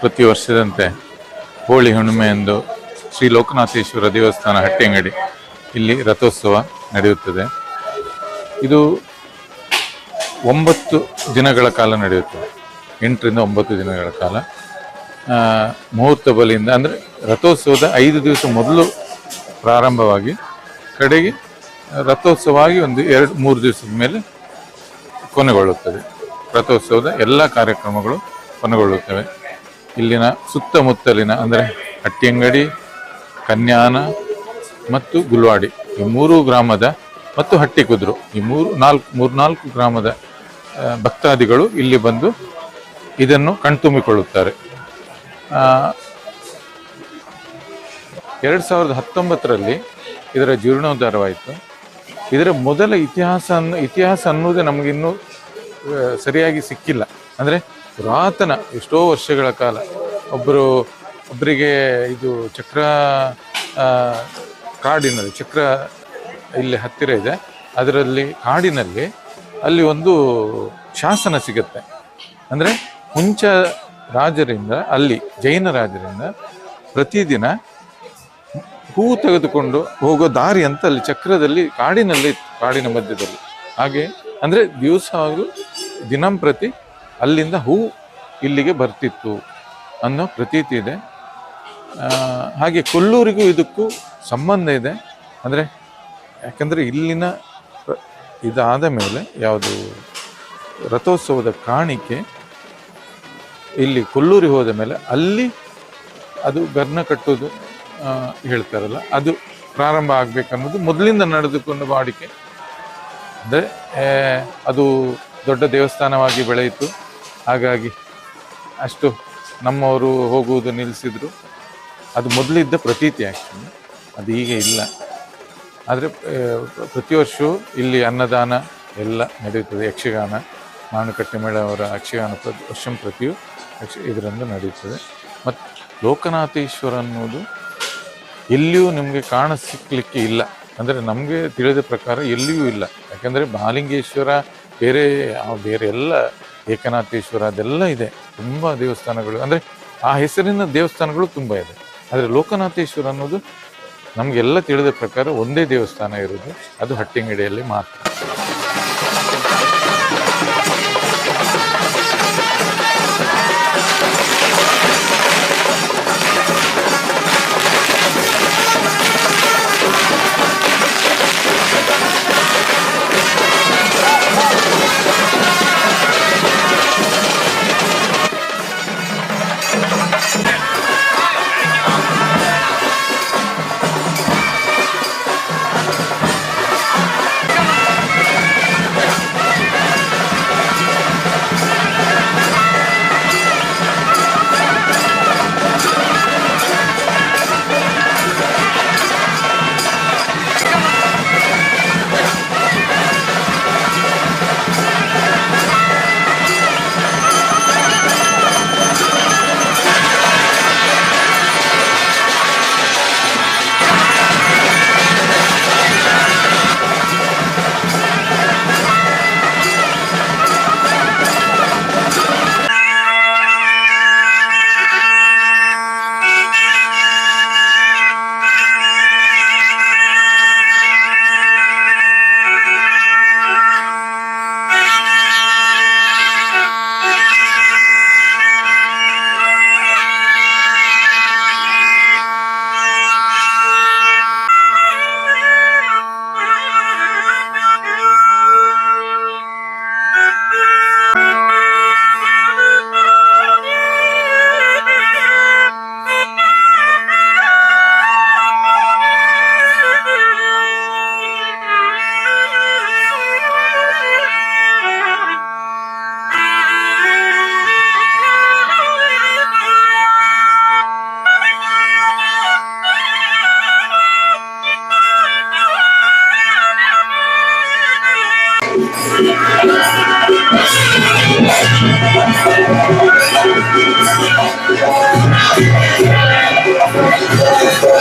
ಪ್ರತಿ ವರ್ಷದಂತೆ ಹೋಳಿ ಹುಣ್ಣಿಮೆಯಂದು ಶ್ರೀ ಲೋಕನಾಥೇಶ್ವರ ದೇವಸ್ಥಾನ ಹಟ್ಟೆಂಗಡಿ ಇಲ್ಲಿ ರಥೋತ್ಸವ ನಡೆಯುತ್ತದೆ. ಇದು ಒಂಬತ್ತು ದಿನಗಳ ಕಾಲ ನಡೆಯುತ್ತದೆ. ಎಂಟರಿಂದ ಒಂಬತ್ತು ದಿನಗಳ ಕಾಲ. ಮುಹೂರ್ತ ಬಲಿಯಿಂದ ಅಂದರೆ ರಥೋತ್ಸವದ ಐದು ದಿವಸ ಮೊದಲು ಪ್ರಾರಂಭವಾಗಿ ಕಡೆಗೆ ರಥೋತ್ಸವವಾಗಿ ಒಂದು ಎರಡು ಮೂರು ದಿವಸದ ಮೇಲೆ ಕೊನೆಗೊಳ್ಳುತ್ತದೆ. ರಥೋತ್ಸವದ ಎಲ್ಲ ಕಾರ್ಯಕ್ರಮಗಳು ಕೊನೆಗೊಳ್ಳುತ್ತವೆ ಇಲ್ಲಿನ ಸುತ್ತಮುತ್ತಲಿನ ಅಂದರೆ ಹಟ್ಟಿಯಂಗಡಿ, ಕನ್ಯಾನ ಮತ್ತು ಗುಲ್ವಾಡಿ ಈ ಮೂರು ಗ್ರಾಮದ ಮತ್ತು ಹಟ್ಟಿಕುದ್ರು ಈ ಮೂರು ನಾಲ್ಕು, ಮೂರ್ನಾಲ್ಕು ಗ್ರಾಮದ ಭಕ್ತಾದಿಗಳು ಇಲ್ಲಿ ಬಂದು ಇದನ್ನು ಕಣ್ತುಂಬಿಕೊಳ್ಳುತ್ತಾರೆ. ಎರಡು ಸಾವಿರದ ಹತ್ತೊಂಬತ್ತರಲ್ಲಿ ಇದರ ಜೀರ್ಣೋದ್ಧಾರವಾಯಿತು. ಇದರ ಮೊದಲ ಇತಿಹಾಸ ಅನ್ನು, ಇತಿಹಾಸ ಅನ್ನೋದೇ ನಮಗಿನ್ನೂ ಸರಿಯಾಗಿ ಸಿಕ್ಕಿಲ್ಲ. ಅಂದರೆ ಪುರಾತನ ಎಷ್ಟೋ ವರ್ಷಗಳ ಕಾಲ ಒಬ್ಬರು ಒಬ್ಬರಿಗೆ ಇದು ಚಕ್ರ ಕಾಡಿನಲ್ಲಿ, ಚಕ್ರ ಇಲ್ಲಿ ಹತ್ತಿರ ಇದೆ. ಅದರಲ್ಲಿ, ಕಾಡಿನಲ್ಲಿ ಅಲ್ಲಿ ಒಂದು ಶಾಸನ ಸಿಗುತ್ತೆ. ಅಂದರೆ ಹುಂಚ ರಾಜರಿಂದ, ಅಲ್ಲಿ ಜೈನ ರಾಜರಿಂದ ಪ್ರತಿದಿನ ಹೂ ತೆಗೆದುಕೊಂಡು ಹೋಗೋ ದಾರಿ ಅಂತ ಅಲ್ಲಿ ಚಕ್ರದಲ್ಲಿ ಕಾಡಿನಲ್ಲಿ ಕಾಡಿನ ಮಧ್ಯದಲ್ಲಿ. ಹಾಗೆ, ಅಂದರೆ ದಿವಸ ಹಾಗೂ ದಿನಂಪ್ರತಿ ಅಲ್ಲಿಂದ ಹೂ ಇಲ್ಲಿಗೆ ಬರ್ತಿತ್ತು ಅನ್ನೋ ಪ್ರತೀತಿ ಇದೆ. ಹಾಗೆ ಕೊಲ್ಲೂರಿಗೂ ಇದಕ್ಕೂ ಸಂಬಂಧ ಇದೆ. ಅಂದರೆ ಯಾಕಂದರೆ ಇಲ್ಲಿನ ಇದಾದ ಮೇಲೆ ಯಾವುದು ರಥೋತ್ಸವದ ಕಾಣಿಕೆ ಇಲ್ಲಿ ಕೊಲ್ಲೂರಿಗೆ ಹೋದ ಮೇಲೆ ಅಲ್ಲಿ ಅದು ಗರ್ನ ಕಟ್ಟೋದು ಹೇಳ್ತಾರಲ್ಲ, ಅದು ಪ್ರಾರಂಭ ಆಗಬೇಕನ್ನೋದು ಮೊದಲಿಂದ ನಡೆದುಕೊಂಡು ವಾಡಿಕೆ. ಅಂದರೆ ಅದು ದೊಡ್ಡ ದೇವಸ್ಥಾನವಾಗಿ ಬೆಳೆಯಿತು. ಹಾಗಾಗಿ ಅಷ್ಟು ನಮ್ಮವರು ಹೋಗುವುದು ನಿಲ್ಲಿಸಿದ್ರು. ಅದು ಮೊದಲಿದ್ದ ಪ್ರತೀತಿ ಆಗ್ತದೆ ಅದು ಈಗ ಇಲ್ಲ. ಆದರೆ ಪ್ರತಿ ವರ್ಷವೂ ಇಲ್ಲಿ ಅನ್ನದಾನ ಎಲ್ಲ ನಡೆಯುತ್ತದೆ. ಯಕ್ಷಗಾನ, ಮಾನುಕಟ್ಟೆ ಮೇಳ ಅವರ ಯಕ್ಷಗಾನ ಪ್ರತಿ ವರ್ಷ ಪ್ರತಿಯೂ ಯಕ್ಷ ಇದರಿಂದ ನಡೆಯುತ್ತದೆ. ಮತ್ತು ಲೋಕನಾಥೇಶ್ವರ ಅನ್ನೋದು ಎಲ್ಲಿಯೂ ನಿಮಗೆ ಕಾಣ ಸಿಕ್ಕಲಿಕ್ಕೆ ಇಲ್ಲ. ಅಂದರೆ ನಮಗೆ ತಿಳಿದ ಪ್ರಕಾರ ಎಲ್ಲಿಯೂ ಇಲ್ಲ. ಯಾಕೆಂದರೆ ಮಹಾಲಿಂಗೇಶ್ವರ ಬೇರೆ ಬೇರೆ ಎಲ್ಲ ಏಕನಾಥೇಶ್ವರ ಅದೆಲ್ಲ ಇದೆ. ತುಂಬ ದೇವಸ್ಥಾನಗಳು. ಅಂದರೆ ಆ ಹೆಸರಿನ ದೇವಸ್ಥಾನಗಳು ತುಂಬ ಇದೆ. ಆದರೆ ಲೋಕನಾಥೇಶ್ವರ ಅನ್ನೋದು ನಮಗೆಲ್ಲ ತಿಳಿದ ಪ್ರಕಾರ ಒಂದೇ ದೇವಸ್ಥಾನ ಇರೋದು. ಅದು ಹಟ್ಟಿಂಗಡಿಯಲ್ಲಿ ಮಾತ್ರ. Thank you.